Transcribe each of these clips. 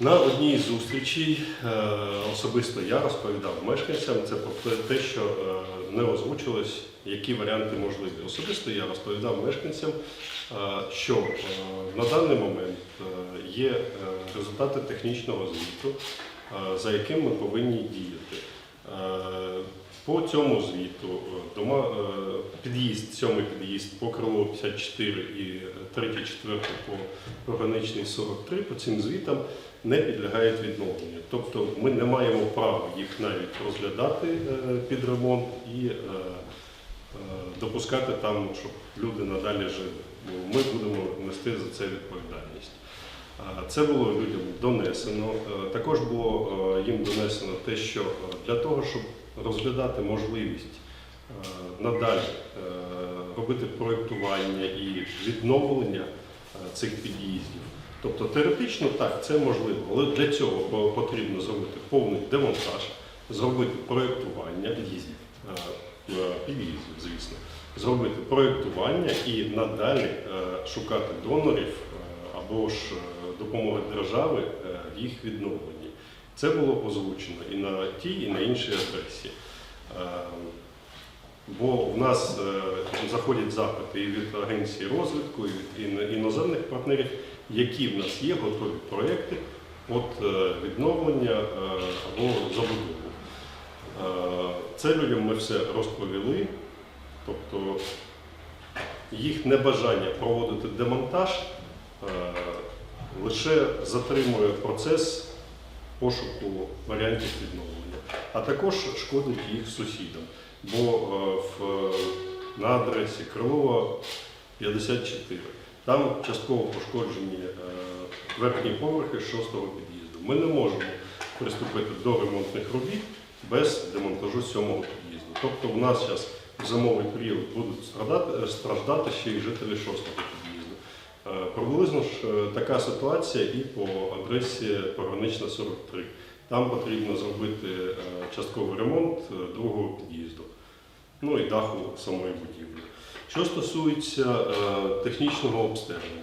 На одній з зустрічей е, особисто я розповідав мешканцям це про те- що е, не озвучилось, які варіанти можливі. Особисто я розповідав мешканцям, е, що на даний момент є результати технічного звіту, за яким ми повинні діяти. По цьому звіту е, дома, е, під'їзд, сьомий під'їзд по крилу 54 і третій, четвертий по органичний 43, по цим звітам не підлягають відновленню. Тобто ми не маємо права їх навіть розглядати е, під ремонт і допускати там, щоб люди надалі жили. Бо ми будемо нести за це відповідальність. Це було людям донесено. Також було їм донесено те, що для того, щоб розглядати можливість е, надалі е, робити проєктування і відновлення е, цих під'їздів. Тобто теоретично так, це можливо, але для цього потрібно зробити повний демонтаж, зробити проєктування під'їздів, під'їздів, звісно, зробити проєктування і надалі шукати донорів або ж допомоги держави їх відновленні. Це було озвучено і на тій, і на іншій адресі. Е, Бо в нас е, заходять запити і від агенції розвитку, і від іноземних партнерів, які в нас є готові проєкти от е, відновлення е, або забудову. Е, Це людям ми все розповіли, тобто їх небажання проводити демонтаж лише затримує процес пошуку варіантів відновлення, а також шкодить їх сусідам. Бо е, в, на адресі Крилова 54 там частково пошкоджені е, верхні поверхи шостого під'їзду. Ми не можемо приступити до ремонтних робіт без демонтажу сьомого під'їзду. Тобто у нас зараз в зимовий період будуть страждати, страждати ще й жителі шостого під'їзду. Е, Приблизно ж е, така ситуація і по адресі Погранична 43. Там потрібно зробити е, частковий ремонт другого під'їзду, ну і даху самої будівлі. Що стосується технічного обстеження,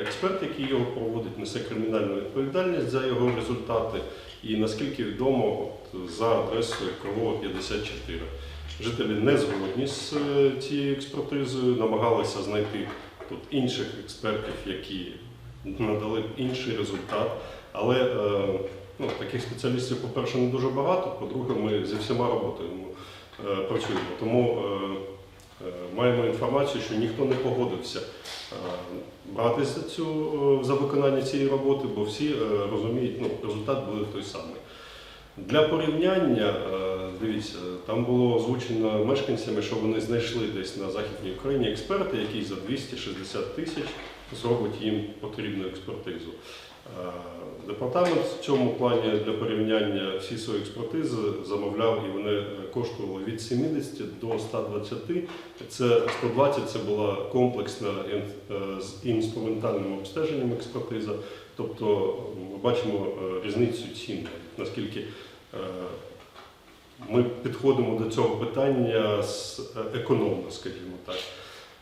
експерт, який його проводить, несе кримінальну відповідальність за його результати. І наскільки відомо, за адресою Крилова 54. Жителі не згодні з цією експертизою, намагалися знайти тут інших експертів, які надали інший результат. Але е, ну, таких спеціалістів, по-перше, не дуже багато. По-друге, ми зі всіма роботами е, працюємо. Тому е, маємо інформацію, що ніхто не погодився братися цю, за виконання цієї роботи, бо всі розуміють, ну, результат буде той самий. Для порівняння, дивіться, там було озвучено мешканцями, що вони знайшли десь на Західній Україні експерта, який за 260 тисяч зробить їм потрібну експертизу. Е, Департамент в цьому плані для порівняння всі свої експертизи замовляв і вони коштували від 70 до 120. Це 120 це була комплексна е, з інструментальним обстеженням експертиза. Тобто ми бачимо е, різницю цін, наскільки ми підходимо до цього питання з е, економно, скажімо так.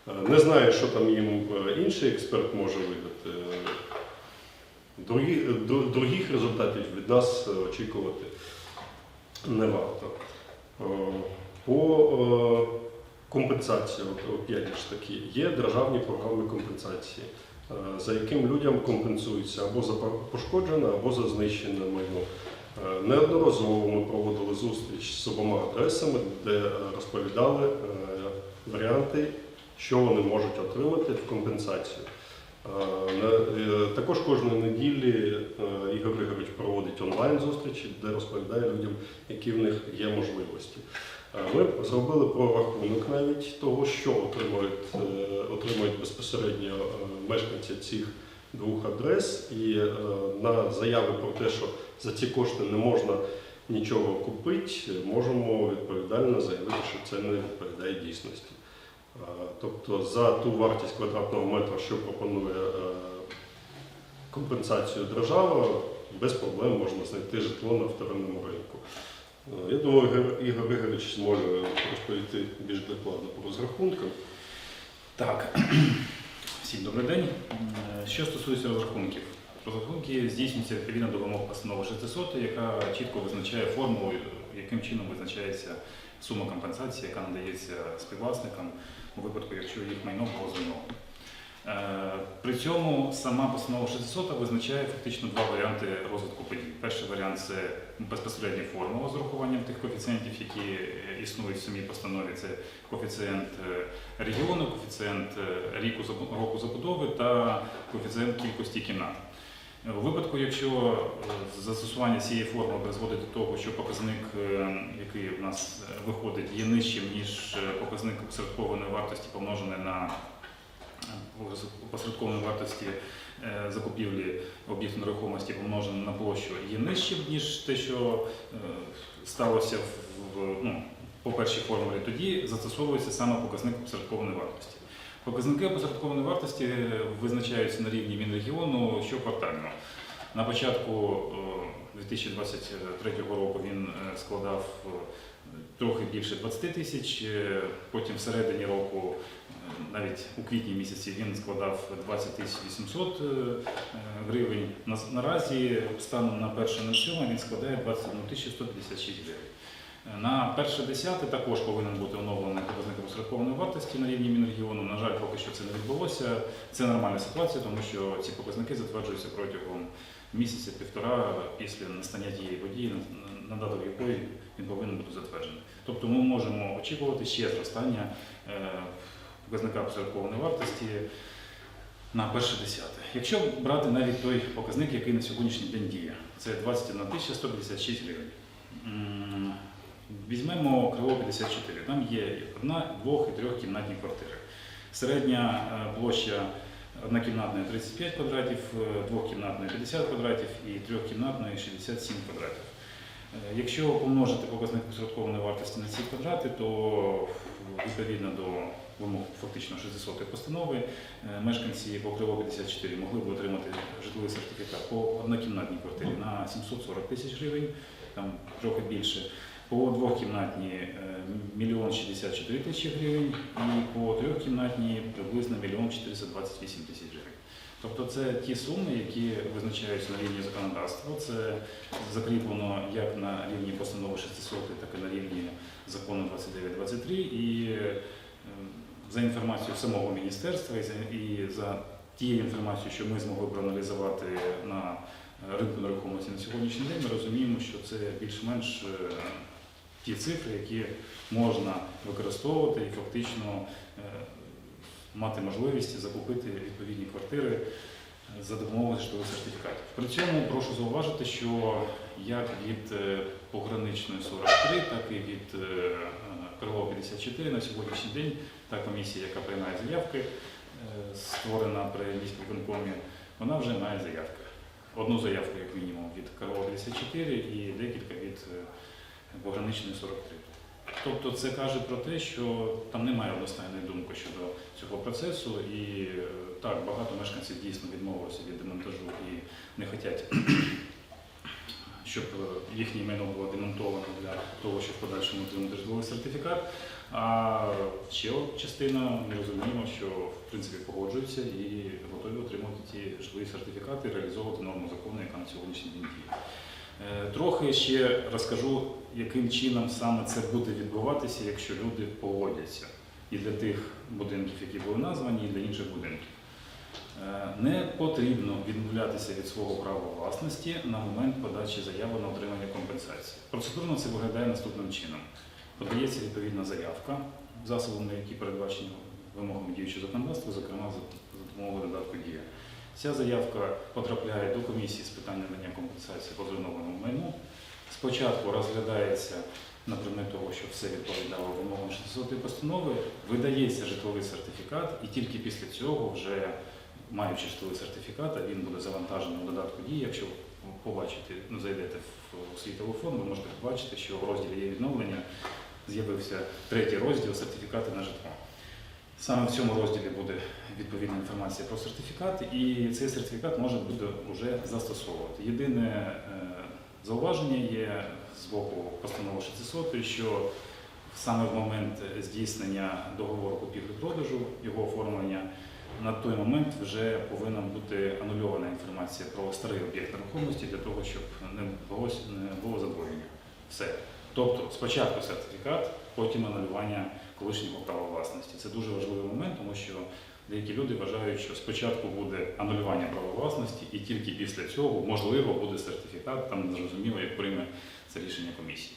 Е, Не знаю, що там їм е, інший експерт може видати. Других результатів від нас очікувати не варто. По компенсації, опять ж таки, є державні програми компенсації, за яким людям компенсується або за пошкоджене, або за знищене майно. Е, Неодноразово ми проводили зустріч з обома адресами, де розповідали е, варіанти, що вони можуть отримати в компенсацію. Е, Також кожної неділі Ігор Ігорович проводить онлайн-зустрічі, де розповідає людям, які в них є можливості. Ми зробили прорахунок навіть того, що отримують, отримують безпосередньо мешканці цих двох адрес, і на заяви про те, що за ці кошти не можна нічого купити, можемо відповідально заявити, що це не відповідає дійсності. Тобто за ту вартість квадратного метра, що пропонує е, компенсацію держава, без проблем можна знайти житло на вторинному ринку. Е, Я думаю, Ігор- Ігор Ігорович зможе розповісти більш докладно по розрахункам. Так, всім добрий день. Е, Що стосується розрахунків, Розрахунки здійснюються відповідно до вимог постанови 600, яка чітко визначає форму, яким чином визначається сума компенсації, яка надається співвласникам у випадку, якщо їх майно було зруйновано. Е, При цьому сама постанова 600 визначає фактично два варіанти розвитку подій. Перший варіант це безпосередня формула з урахуванням тих коефіцієнтів, які е, існують в самій постанові. Це коефіцієнт е, регіону, коефіцієнт ріку року забудови та коефіцієнт кількості кімнат. У випадку, якщо е, застосування цієї форми призводить до того, що показник, е, який в нас е, виходить, є нижчим, ніж показник опосередкованої вартості помножений на опосередкованої вартості закупівлі об'єкту нерухомості помножений на площу, є нижчим, ніж те, що сталося в, в, ну, по першій формулі, тоді застосовується саме показник опосередкованої вартості. Показники опосередкованої вартості визначаються на рівні Мінрегіону щоквартально. На початку е, 2023 року він е, складав е, трохи більше 20 тисяч, е, потім всередині року, е, навіть у квітні місяці, він складав 20 тисяч 800 е, гривень. Наразі станом на 1.07 він складає 21 тисячу 156 гривень. На перше десяте також повинен бути оновлений показник розрахованої вартості на рівні Мінрегіону. На жаль, поки що це не відбулося. Це нормальна ситуація, тому що ці показники затверджуються протягом місяця-півтора після настання тієї події, на- дату якої він повинен бути затверджений. Тобто ми можемо очікувати ще зростання е, показника обсервкованої вартості на перше десяте. Якщо брати навіть той показник, який на сьогоднішній день діє, це 21 тисяча 156 гривень. Візьмемо крило 54. Там є одна, двох і трьохкімнатні квартири. Середня е, площа однокімнатної 35 квадратів, е, двохкімнатної 50 квадратів і трьохкімнатної 67 квадратів. Е, Якщо помножити показник посередкованої вартості на ці квадрати, то відповідно до вимог фактично 60 постанови мешканці по Криво 54 могли б отримати житловий сертифікат по однокімнатній квартирі на 740 тисяч гривень, там трохи більше. По двохкімнатній 1 64 тисячі гривень і по трьохкімнатній приблизно 1 428 тисяч гривень. Тобто це ті суми, які визначаються на рівні законодавства. Це закріплено як на рівні постанови 600, так і на рівні закону 2923. І е, за інформацією самого міністерства і за, тією інформацією, що ми змогли проаналізувати на ринку нерухомості на сьогоднішній день, ми розуміємо, що це більш-менш е, ті цифри, які можна використовувати і фактично е, мати можливість закупити відповідні квартири е, за допомогою житлових сертифікатів. При цьому прошу зауважити, що як від е, пограничної 43, так і від Крилова 54 на сьогоднішній день та комісія, яка приймає заявки, створена при міськвиконкомі, вона вже має заявки. Одну заявку, як мінімум, від Крилова 54 і декілька від пограничної 43. Тобто це каже про те, що там немає одностайної думки щодо цього процесу, і е, так багато мешканців дійсно відмовилися від демонтажу і не хочуть, щоб е, їхнє майно було демонтовано для того, щоб в подальшому житловий сертифікат. А ще частина ми розуміємо, що в принципі погоджуються і готові отримати ті житлові сертифікати реалізовувати норму закону, яка на сьогоднішній день діє. Е, Трохи ще розкажу, яким чином саме це буде відбуватися, якщо люди погодяться і для тих будинків, які були названі, і для інших будинків. Е, Не потрібно відмовлятися від свого права власності на момент подачі заяви на отримання компенсації. Процедурно це виглядає наступним чином. Подається відповідна заявка засобами, які передбачені вимогами діючого законодавства, зокрема за допомогою додатку дія. Ця заявка потрапляє до комісії з питань надання компенсації по зруйнованому майну. Спочатку розглядається на предмет того, що все відповідало вимогам 600 постанови, видається житловий сертифікат, і тільки після цього, вже маючи житловий сертифікат, він буде завантажений у додатку дії. Якщо побачите, ну, зайдете в свій телефон, ви можете побачити, що в розділі є відновлення з'явився третій розділ сертифікати на житло. Саме в цьому розділі буде відповідна інформація про сертифікат, і цей сертифікат можна буде вже застосовувати. Єдине е, зауваження є з боку постанови 600, що саме в момент здійснення договору купівлі-продажу, його оформлення, на той момент вже повинна бути анульована інформація про старий об'єкт нерухомості для того, щоб не було, не було задвоєння. Все. Тобто спочатку сертифікат, потім анулювання колишнього права власності. Це дуже важливий момент, тому що деякі люди вважають, що спочатку буде анулювання права власності, і тільки після цього, можливо, буде сертифікат, там не зрозуміло, як прийме це рішення комісії.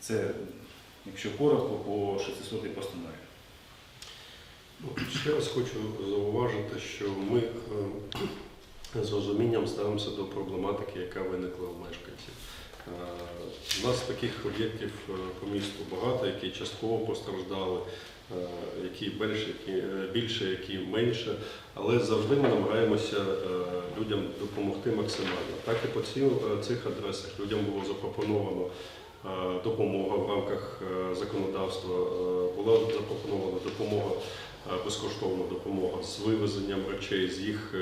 Це, якщо коротко, по 600 й постанові. Ну, Ще раз хочу зауважити, що ми е, з розумінням ставимося до проблематики, яка виникла у мешканців. Е, У нас таких об'єктів е, по місту багато, які частково постраждали, е, які більше, які, більше, які менше, але завжди ми намагаємося людям допомогти максимально. Так і по цих адресах людям було запропоновано допомога в рамках законодавства, була запропонована допомога безкоштовна допомога з вивезенням речей, з їх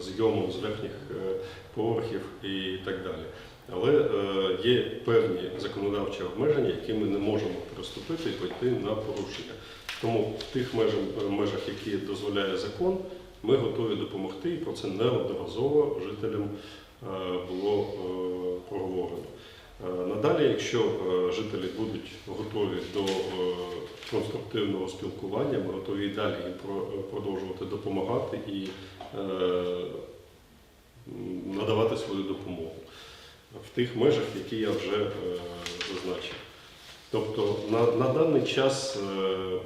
зйомом з верхніх поверхів і так далі. Але е, є певні законодавчі обмеження, які ми не можемо приступити і пойти на порушення. Тому в тих межах, межах, які дозволяє закон, ми готові допомогти, і про це неодноразово жителям е, було е, проговорено. Е, Надалі, якщо е, жителі будуть готові до е, конструктивного спілкування, ми готові і далі їм про- продовжувати допомагати і е, надавати свою допомогу в тих межах, які я вже е, зазначив. Тобто на, на даний час е,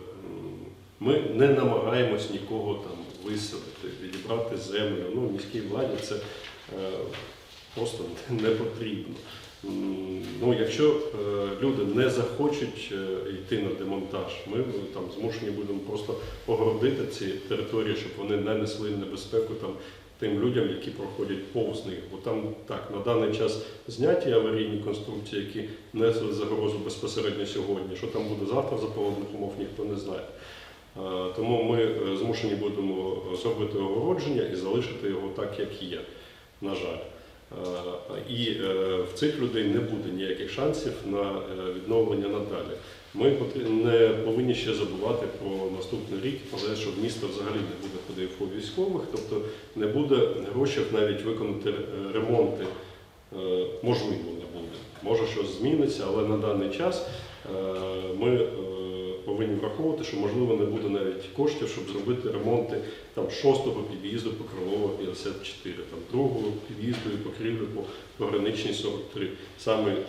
ми не намагаємось нікого там виселити, відібрати землю. Ну, міській владі це е, просто не потрібно. Ну, якщо е, люди не захочуть е, йти на демонтаж, ми там змушені будемо просто огородити ці території, щоб вони не несли небезпеку там тим людям, які проходять повз них. Бо там так на даний час зняті аварійні конструкції, які несли загрозу безпосередньо сьогодні. Що там буде завтра за погодних умов, ніхто не знає. Е, Тому ми е, змушені будемо зробити огородження і залишити його так, як є, на жаль. Е, І е, в цих людей не буде ніяких шансів на е, відновлення надалі. Ми не повинні ще забувати про наступний рік, але щоб місто взагалі не буде ходив військових, тобто не буде грошей навіть виконати ремонти. Можливо, не буде. Може щось зміниться, але на даний час ми повинні враховувати, що можливо не буде навіть коштів, щоб зробити ремонти там шостого під'їзду по Крилова 54, там другого під'їзду і покрівлю по пограничній 43. Саме е,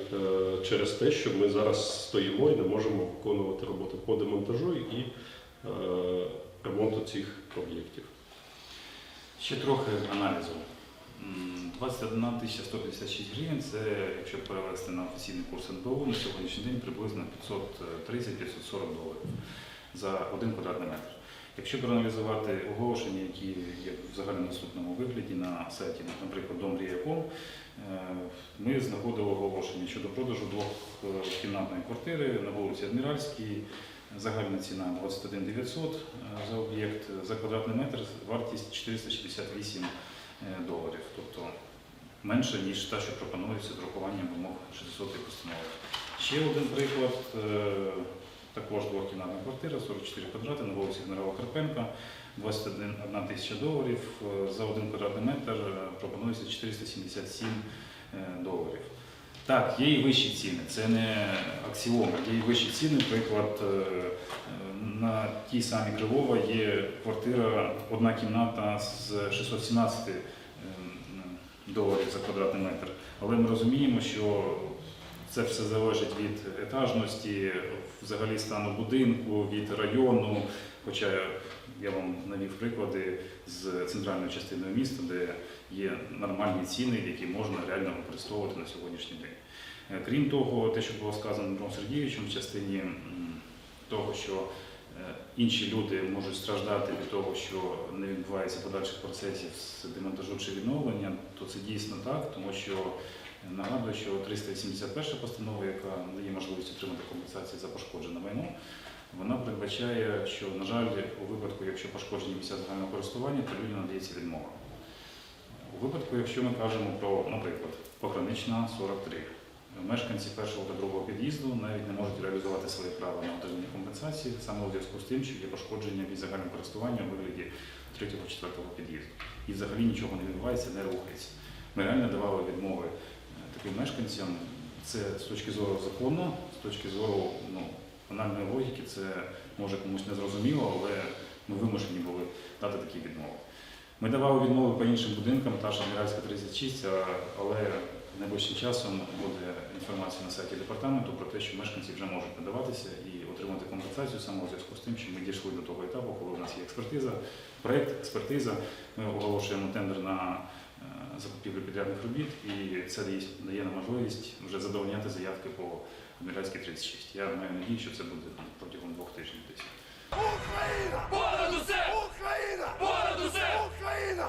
через те, що ми зараз стоїмо і не можемо виконувати роботи по демонтажу і е, ремонту цих об'єктів. Ще трохи аналізу. М, 21 156 гривень це, якщо перевести на офіційний курс НБУ, на сьогоднішній день приблизно 530-540 доларів за один квадратний метр. Якщо проаналізувати оголошення, які є в загальнодоступному вигляді на сайті, наприклад, Дом Ріяком, ми знаходили оголошення щодо продажу двохкімнатної квартири на вулиці Адміральській. Загальна ціна 21 900 е, за об'єкт, за квадратний метр вартість 468 е, доларів, тобто менше, ніж та, що пропонується з урахуванням вимог 600 постанови. Ще один приклад, е, також двокімнатна квартира, 44 квадрати на вулиці Генерала Карпенка, 21 тисяча доларів. Е, За один квадратний метр е, пропонується 477 е, доларів. Так, є і вищі ціни, це не аксіома, є і вищі ціни. Приклад, е, на тій самій Крилова є квартира, одна кімната з 617 е, доларів за квадратний метр. Але ми розуміємо, що це все залежить від етажності, взагалі стану будинку, від району. Хоча я вам навів приклади з центральної частини міста, де є нормальні ціни, які можна реально використовувати на сьогоднішній день. Е, Крім того, те, що було сказано Дмитром Сергійовичем в частині того, що е, інші люди можуть страждати від того, що не відбувається подальших процесів з демонтажу чи відновлення, то це дійсно так, тому що е, нагадую, що 371 постанова, яка дає можливість отримати компенсацію за пошкоджене майно, вона передбачає, що, на жаль, у випадку, якщо пошкоджені місця загального користування, то людям надається відмова. У випадку, якщо ми кажемо про, наприклад, погранична 43, мешканці першого та другого під'їзду навіть не можуть реалізувати свої права на отримання компенсації саме у зв'язку з тим, що є пошкодження від загального користування у вигляді третього, четвертого під'їзду. І взагалі нічого не відбувається, не рухається. Ми реально давали відмови е, таким мешканцям. Це з точки зору закону, з точки зору ну, банальної логіки, це може комусь не зрозуміло, але ми вимушені були дати такі відмови. Ми давали відмови по іншим будинкам, та ж Адміральська 36, а- але найближчим часом буде інформація на сайті департаменту про те, що мешканці вже можуть надаватися і отримати компенсацію саме у зв'язку з тим, що ми дійшли до того етапу, коли у нас є експертиза, проєкт, експертиза. Ми оголошуємо тендер на е, закупівлю підрядних робіт, і це дає нам можливість вже задовольняти заявки по Адміральській 36. Я маю надію, що це буде протягом двох тижнів десь. Україна! Понад усе! Україна! Понад усе! Україна!